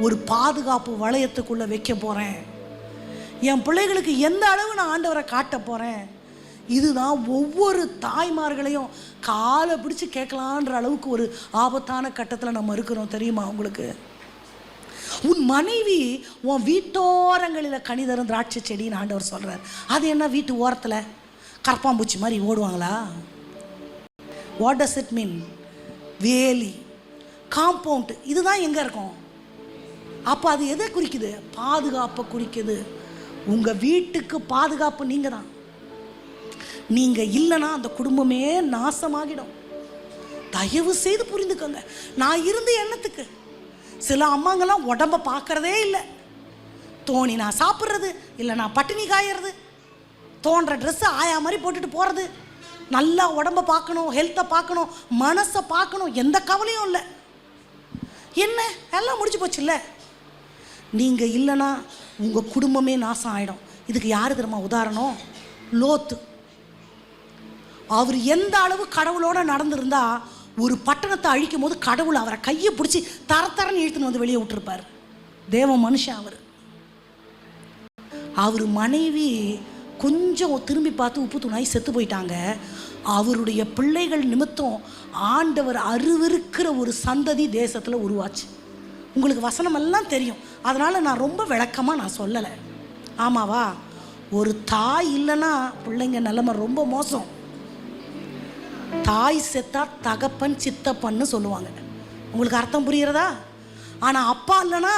ஒரு பாதுகாப்பு வளையத்துக்குள்ளே வைக்க போகிறேன் என் பிள்ளைகளுக்கு எந்த அளவு நான் ஆண்டவரை காட்ட போகிறேன் இதுதான் ஒவ்வொரு தாய்மார்களையும் காலை பிடிச்சி கேட்கலான்ற அளவுக்கு ஒரு ஆபத்தான கட்டத்தில் நம்ம இருக்கிறோம் தெரியுமா உங்களுக்கு? உன் மனைவி உன் வீட்டோரங்களில் கனிதரும் திராட்சை செடின்னு ஆண்டவர் சொல்கிறார் அது என்ன வீட்டு ஓரத்தில்? கரப்பாம்பூச்சி மாதிரி ஓடுவாங்களா? வாட் டஸ் இட் மீன் வேலி காம்பவுண்ட் இதுதான் எங்கே இருக்கும்? அப்போ அது எதை குறிக்குது? பாதுகாப்பை குறிக்குது. உங்கள் வீட்டுக்கு பாதுகாப்பு நீங்கள் தான் நீங்கள் இல்லைன்னா அந்த குடும்பமே நாசமாகிடும். தயவு செய்து புரிந்துக்கோங்க. நான் இருந்த எண்ணத்துக்கு. சில அம்மாங்கெல்லாம் உடம்ப பார்க்கறதே இல்லை. தோணி நான் சாப்பிட்றது இல்லை நான் பட்டினி காயறது தோன்ற ட்ரெஸ்ஸு ஆயா மாதிரி போட்டுட்டு போகிறது நல்லா உடம்ப பார்க்கணும் ஹெல்த்தை பார்க்கணும் மனசை பார்க்கணும் எந்த கவலையும் இல்லை. என்ன? எல்லாம் முடிஞ்சு போச்சுல்ல? நீங்கள் இல்லைன்னா உங்கள் குடும்பமே நாசம் ஆகிடும் இதுக்கு யார் தெரியுமா உதாரணம்? லோத்து. அவர் எந்த அளவு கடவுளோட நடந்திருந்தா ஒரு பட்டணத்தை அழிக்கும் போது கடவுள் அவரை கையை பிடிச்சி தர தரன்னு இழுத்துன்னு வந்து வெளியே விட்டுருப்பார். தேவ மனுஷன் அவர். அவர் மனைவி கொஞ்சம் திரும்பி பார்த்து உப்பு துணாய் செத்து போயிட்டாங்க. அவருடைய பிள்ளைகள் நிமித்தம் ஆண்டவர் அருவருக்கிற ஒரு சந்ததி தேசத்தில் உருவாச்சு. உங்களுக்கு வசனமெல்லாம் தெரியும். அதனால் நான் ரொம்ப விளக்கமாக நான் சொல்லலை. ஆமாவா? ஒரு தாய் இல்லைன்னா பிள்ளைங்க நிலமை ரொம்ப மோசம். தாய் செத்தா தகப்பன் சித்தப்பன்னு சொல்லுவாங்க. உங்களுக்கு அர்த்தம் புரிகிறதா? ஆனால் அப்பா இல்லைன்னா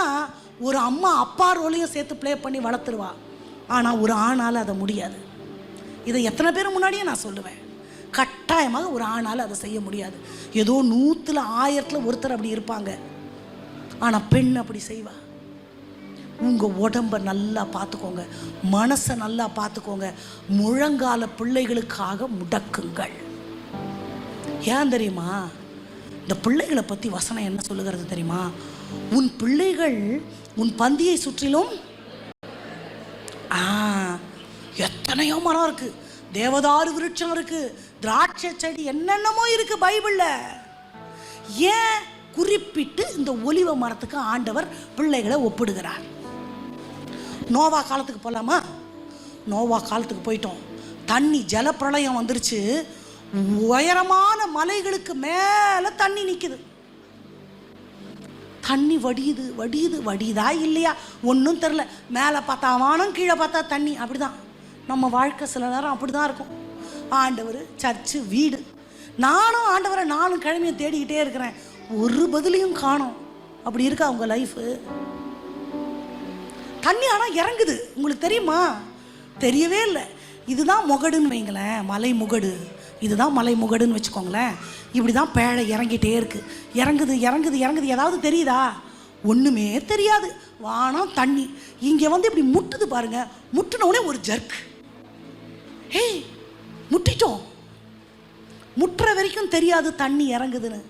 ஒரு அம்மா அப்பா ரோலையும் சேர்த்து ப்ளே பண்ணி வளர்த்துருவா. ஆனால் ஒரு ஆணால் அதை முடியாது. இதை எத்தனை பேர் முன்னாடியே நான் சொல்லுவேன். கட்டாயமாக ஒரு ஆணால் அதை செய்ய முடியாது. ஏதோ நூற்றில் ஆயிரத்தில் ஒருத்தர் அப்படி இருப்பாங்க. ஆனால் பெண் அப்படி செய்வா. உங்கள் உடம்ப நல்லா பார்த்துக்கோங்க மனசை நல்லா பார்த்துக்கோங்க முழங்கால பிள்ளைகளுக்காக முடக்குங்கள். ஏன் தெரியுமா? இந்த பிள்ளைகளை பற்றி வசனம் என்ன சொல்லுகிறது தெரியுமா? உன் பிள்ளைகள் உன் பந்தியை சுற்றிலும் ஆ எத்தனையோ மரம் இருக்குது தேவதாரு விருட்சம் இருக்குது திராட்சை செடி என்னென்னமோ இருக்குது பைபிளில். ஏன் குறிப்பிட்டு இந்த ஒலிவ மரத்துக்கு ஆண்டவர் பிள்ளைகளை ஒப்பிடுகிறார். நோவா காலத்துக்கு போகலாமா நோவா காலத்துக்கு போயிட்டோம். தண்ணி ஜலப்பிரளயம் வந்துருச்சு. உயரமான மலைகளுக்கு மேலே தண்ணி நிற்குது தண்ணி வடியுது வடியுது வடியுதா இல்லையா? ஒன்றும் தெரில மேலே பார்த்தா வானம் கீழே பார்த்தா தண்ணி. அப்படிதான். நம்ம வாழ்க்கை சில நேரம் அப்படி தான் இருக்கும். ஆண்டவர் சர்ச்சு வீடு. நானும் ஆண்டவரை நானும் கிழமையை தேடிக்கிட்டே இருக்கிறேன். ஒரு பதிலையும் காணோம். அப்படி இருக்கா உங்கள் லைஃபு தண்ணி ஆனால் இறங்குது. உங்களுக்கு தெரியுமா? தெரியவே இல்லை. இதுதான் முகடுன்னு வைங்களேன் மலை முகடு. இதுதான் மலை முகடுன்னு வச்சுக்கோங்களேன். இப்படி தான் பேழை இறங்கிட்டே இருக்கு. இறங்குது இறங்குது இறங்குது. ஏதாவது தெரியுதா? ஒன்றுமே தெரியாது. வானம் தண்ணி. இங்கே வந்து இப்படி முட்டுது பாருங்க. முட்டினோடனே ஒரு ஜர்க் ஹேய் முட்டிட்டோம். முட்டுற வரைக்கும் தெரியாது தண்ணி இறங்குதுன்னு.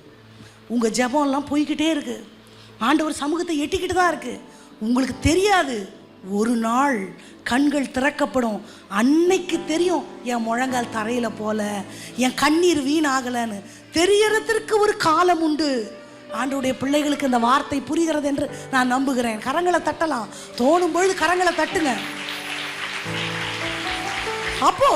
உங்கள் ஜெபம்லாம் போய்கிட்டே இருக்கு. ஆண்டவர் சமூகத்தை எட்டிக்கிட்டு தான் இருக்கு. உங்களுக்கு தெரியாது ஒரு நாள் கண்கள் திறக்கப்படும். அன்னைக்கு தெரியும் என் முழங்கால் தரையில் போல என் கண்ணீர் வீணாகலைன்னு. தெரியறதற்கு ஒரு காலம் உண்டு. ஆண்டவருடைய பிள்ளைகளுக்கு இந்த வார்த்தை புரிகிறது என்று நான் நம்புகிறேன். கரங்களை தட்டலாம். தோணும் பொழுது கரங்களை தட்டுங்க. அப்போ